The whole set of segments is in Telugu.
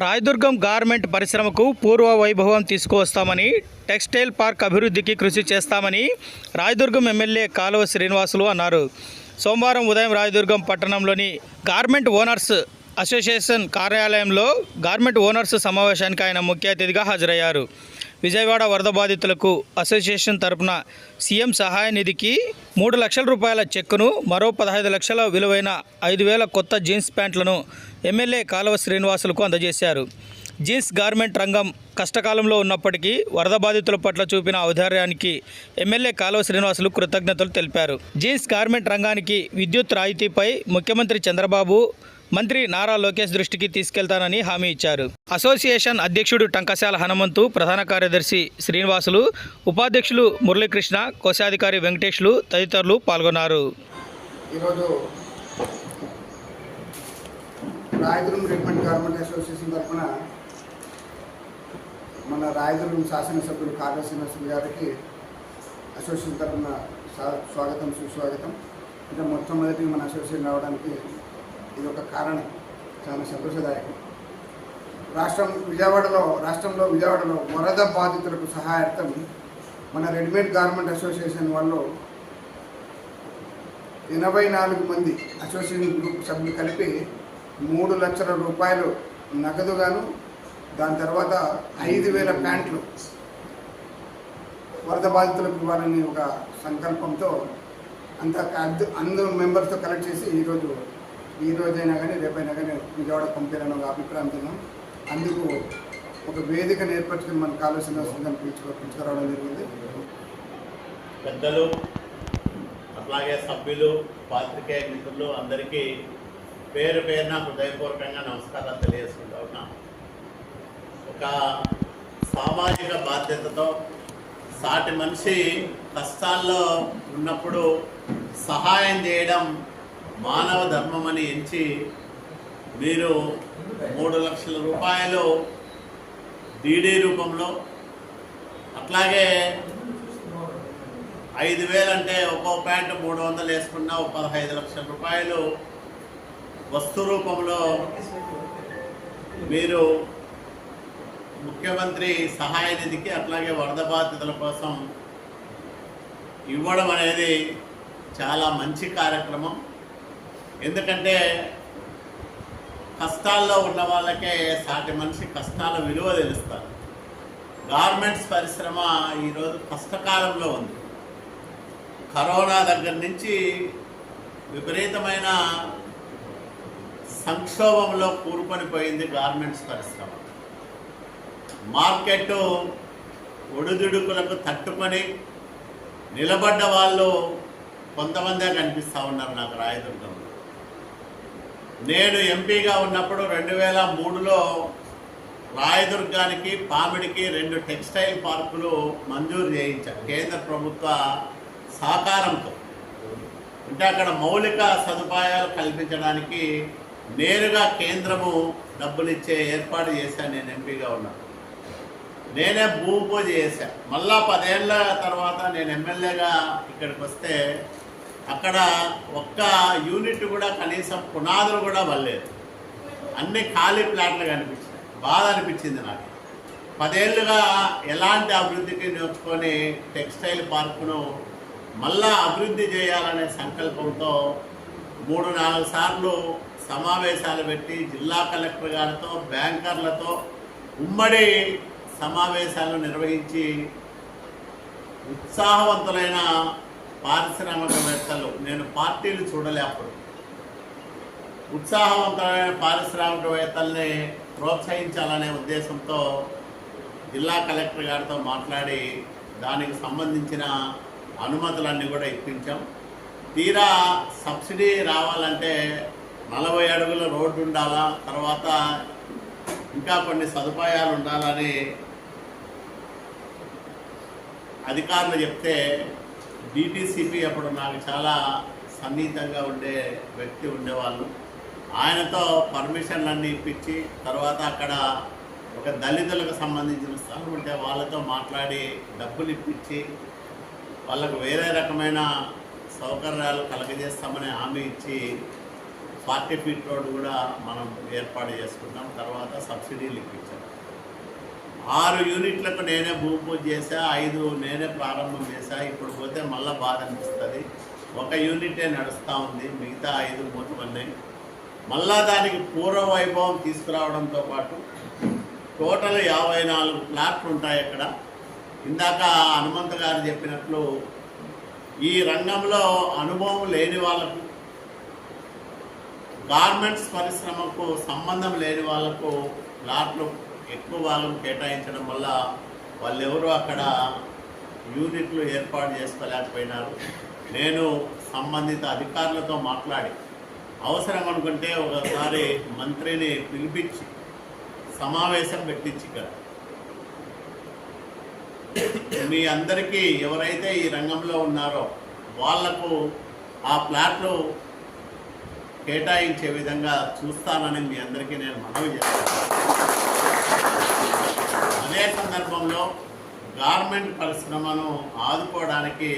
రాయదుర్గం గార్మెంట్ పరిశ్రమకు పూర్వ వైభవం తీసుకువస్తామని టెక్స్టైల్ పార్క్ అభివృద్ధికి కృషి చేస్తామని రాయదుర్గం ఎమ్మెల్యే కాలువ శ్రీనివాసులు అన్నారు. సోమవారం ఉదయం రాయదుర్గం పట్టణంలోని గార్మెంట్ ఓనర్స్ అసోసియేషన్ కార్యాలయంలో గార్మెంట్ ఓనర్స్ సమావేశానికి ఆయన ముఖ్య అతిథిగా హాజరయ్యారు. విజయవాడ వరద బాధితులకు అసోసియేషన్ తరపున సీఎం సహాయ నిధికి మూడు లక్షల రూపాయల చెక్కును మరో పదహైదు లక్షల విలువైన ఐదు వేల కొత్త జీన్స్ ప్యాంట్లను ఎమ్మెల్యే కాలువ శ్రీనివాసులకు అందజేశారు. జీన్స్ గార్మెంట్ రంగం కష్టకాలంలో ఉన్నప్పటికీ వరద బాధితుల పట్ల చూపిన ఔదార్యానికి ఎమ్మెల్యే కాలువ శ్రీనివాసులు కృతజ్ఞతలు తెలిపారు. జీన్స్ గార్మెంట్ రంగానికి విద్యుత్ రాయితీపై ముఖ్యమంత్రి చంద్రబాబు మంత్రి నారా లోకేష్ దృష్టికి తీసుకెళ్తానని హామీ ఇచ్చారు. అసోసియేషన్ అధ్యక్షుడు టంకశాల హనుమంతు ప్రధాన కార్యదర్శి శ్రీనివాసులు ఉపాధ్యక్షులు మురళీకృష్ణ కోశాధికారి వెంకటేష్లు తదితరులు పాల్గొన్నారు. ఈరోజు రాయదుర్గం రిక్మెంట్ గవర్నమెంట్ అసోసియేషన్ తరఫున మన రాయదుర్గం శాసనసభ్యులు కార్ల శ్రీనివాసులు గారికి అసోసియేషన్ తరఫున స్వాగతం సుస్వాగతం. అంటే మొట్టమొదటి మన అసోసియేషన్ రావడానికి ఇది ఒక కారణం. చాలా సంతోషదాయకం. రాష్ట్రం విజయవాడలో రాష్ట్రంలో విజయవాడలో వరద బాధితులకు సహాయార్థం మన రెడీమేడ్ గార్మెంట్ అసోసియేషన్ వాళ్ళు ఎనభై నాలుగు మంది అసోసియేషన్ గ్రూప్ సభ్యులు కలిపి మూడు లక్షల రూపాయలు నగదుగాను దాని తర్వాత ఐదు వేల ప్యాంట్లు వరద బాధితులకు ఇవ్వాలని ఒక సంకల్పంతో అంత అందు అందరూ మెంబర్స్తో కలెక్ట్ చేసి ఈరోజు ఈ రోజైనా కానీ రేపైనా కానీ విజయవాడ పంపాలని ఒక అభిప్రాయంతో అందుకు ఒక వేదికను ఏర్పరచుకుని మన కాలువ వస్తుందని పిలుచుకో పిలుచుకురావడం జరిగింది. పెద్దలు అట్లాగే సభ్యులు పాత్రికేయ మిత్రులు అందరికీ పేరు పేరున హృదయపూర్వకంగా నమస్కారాలు తెలియజేసుకుంటా ఉన్నాం. ఒక సామాజిక బాధ్యతతో సాటి మనిషి కష్టాల్లో ఉన్నప్పుడు సహాయం చేయడం మానవ ధర్మం అని ఎంచి మీరు మూడు లక్షల రూపాయలు డీడీ రూపంలో అట్లాగే ఐదు వేలంటే ఒక్కో ప్యాంటు మూడు వందలు వేసుకున్నా ఒక పదహైదు లక్షల రూపాయలు వస్తు రూపంలో మీరు ముఖ్యమంత్రి సహాయ నిధికి అట్లాగే వరద బాధితుల కోసం ఇవ్వడం అనేది చాలా మంచి కార్యక్రమం. ఎందుకంటే కష్టాల్లో ఉన్న వాళ్ళకే సాటి మనిషి కష్టాల విలువ తెలుస్తారు. గార్మెంట్స్ పరిశ్రమ ఈరోజు కష్టకాలంలో ఉంది. కరోనా దగ్గర నుంచి విపరీతమైన సంక్షోభంలో కూరుకొని పోయింది గార్మెంట్స్ పరిశ్రమ. మార్కెట్ ఒడిదుడుకులకు తట్టుకొని నిలబడ్డ వాళ్ళు కొంతమందే కనిపిస్తూ ఉన్నారు నాకు రాయదుర్గంలో. నేను ఎంపీగా ఉన్నప్పుడు రెండు వేల మూడులో రాయదుర్గానికి పామిడికి రెండు టెక్స్టైల్ పార్కులు మంజూరు చేయించారు. కేంద్ర ప్రభుత్వ సహకారంతో. అంటే అక్కడ మౌలిక సదుపాయాలు కల్పించడానికి నేరుగా కేంద్రము డబ్బులిచ్చే ఏర్పాటు చేశాను నేను ఎంపీగా ఉన్నాను నేనే భూమి పూజ చేశాను. మళ్ళా పదేళ్ళ తర్వాత నేను ఎమ్మెల్యేగా ఇక్కడికి వస్తే అక్కడ ఒక్క యూనిట్ కూడా కనీసం పునాదులు కూడా వల్లేదు అన్ని ఖాళీ ప్లాట్లు కనిపించినాయి. బాధ అనిపించింది నాకు. పదేళ్ళుగా ఎలాంటి అభివృద్ధికి నేర్చుకొని టెక్స్టైల్ పార్కును మళ్ళా అభివృద్ధి చేయాలనే సంకల్పంతో మూడు నాలుగు సార్లు సమావేశాలు పెట్టి జిల్లా కలెక్టర్ గారితో బ్యాంకర్లతో ఉమ్మడి సమావేశాలు నిర్వహించి ఉత్సాహవంతులైన పారిశ్రామికవేత్తలు. నేను పార్టీలు చూడలే అప్పుడు. ఉత్సాహవంతమైన పారిశ్రామికవేత్తల్ని ప్రోత్సహించాలనే ఉద్దేశంతో జిల్లా కలెక్టర్ గారితో మాట్లాడి దానికి సంబంధించిన అనుమతులన్నీ కూడా ఇప్పించాం. తీరా సబ్సిడీ రావాలంటే నలభై అడుగుల రోడ్డు ఉండాలా తర్వాత ఇంకా కొన్ని సదుపాయాలు ఉండాలని అధికారులు చెప్తే డిటీసీపీ అప్పుడు నాకు చాలా సన్నిహితంగా ఉండే వ్యక్తి ఉండేవాళ్ళు. ఆయనతో పర్మిషన్లన్నీ ఇప్పించి తర్వాత అక్కడ ఒక దళితులకు సంబంధించిన స్థలం ఉంటే వాళ్ళతో మాట్లాడి డబ్బులు ఇప్పించి వాళ్ళకు వేరే రకమైన సౌకర్యాలు కలగజేస్తామని హామీ ఇచ్చి ఫార్టీ ఫీట్ రోడ్ కూడా మనం ఏర్పాటు చేసుకున్నాం. తర్వాత సబ్సిడీలు ఇప్పించాం. ఆరు యూనిట్లకు నేనే భూమి పూజ చేశా ఐదు నేనే ప్రారంభం చేశా ఇప్పుడు పోతే మళ్ళీ బాధ అనిపిస్తుంది ఒక యూనిటే నడుస్తూ ఉంది మిగతా ఐదు మూతమన్నాయి మళ్ళా దానికి పూర్వ వైభవం తీసుకురావడంతో పాటు టోటల్ యాభై నాలుగు ప్లాట్లు ఉంటాయి అక్కడ. ఇందాక హనుమంత్ గారు చెప్పినట్లు ఈ రంగంలో అనుభవం లేని వాళ్ళకు గార్మెంట్స్ పరిశ్రమకు సంబంధం లేని వాళ్ళకు ప్లాట్లు ఎక్కువ భాగం కేటాయించడం వల్ల వాళ్ళు ఎవరు అక్కడ యూనిట్లు ఏర్పాటు చేసుకోలేకపోయినారు. నేను సంబంధిత అధికారులతో మాట్లాడి అవసరం అనుకుంటే ఒకసారి మంత్రిని పిలిపించి సమావేశం పెట్టించి ఇక్కడ. మీ అందరికీ ఎవరైతే ఈ రంగంలో ఉన్నారో వాళ్ళకు ఆ ప్లాట్లు కేటాయించే విధంగా చూస్తానని మీ అందరికీ నేను మనవి చేస్తాను అదే సందర్భంలో గార్మెంట్ పరిశ్రమను ఆదుకోవడానికి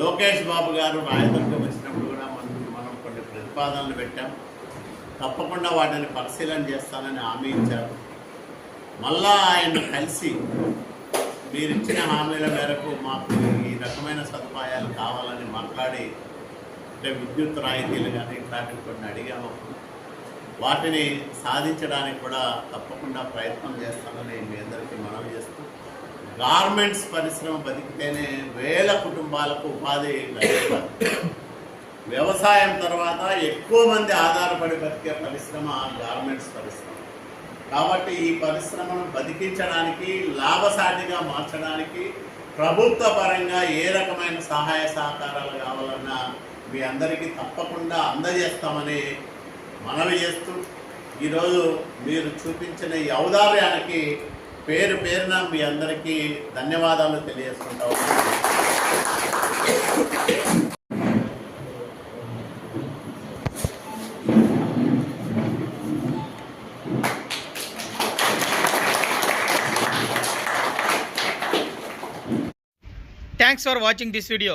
లోకేష్ బాబు గారు రాయదుర్గం వచ్చినప్పుడు కూడా మనం మనం కొన్ని ప్రతిపాదనలు పెట్టాం. తప్పకుండా వాటిని పరిశీలన చేస్తానని హామీ ఇచ్చారు. మళ్ళా ఆయన కలిసి మీరు ఇచ్చిన హామీల మేరకు మాకు ఈ రకమైన సదుపాయాలు కావాలని మాట్లాడి అంటే విద్యుత్ రాయితీలు కానీ ఇట్లాంటివి కొన్ని అడిగాము. వాటిని సాధించడానికి కూడా తప్పకుండా ప్రయత్నం చేస్తామని మీ అందరికీ మనవి చేస్తూ గార్మెంట్స్ పరిశ్రమ బతికితేనే వేల కుటుంబాలకు ఉపాధి వ్యవసాయం తర్వాత ఎక్కువ మంది ఆధారపడి బతికే పరిశ్రమ గార్మెంట్స్ పరిశ్రమ. కాబట్టి ఈ పరిశ్రమను బతికించడానికి లాభసాటిగా మార్చడానికి ప్రభుత్వ పరంగా ఏ రకమైన సహాయ సహకారాలు కావాలన్నా మీ అందరికీ తప్పకుండా అందజేస్తామని మనవి చేస్తూ ఈరోజు మీరు చూపించిన ఈ ఔదార్యానికి పేరు పేరున మీ అందరికీ ధన్యవాదాలు తెలియజేసుకుంటా thanks for watching this video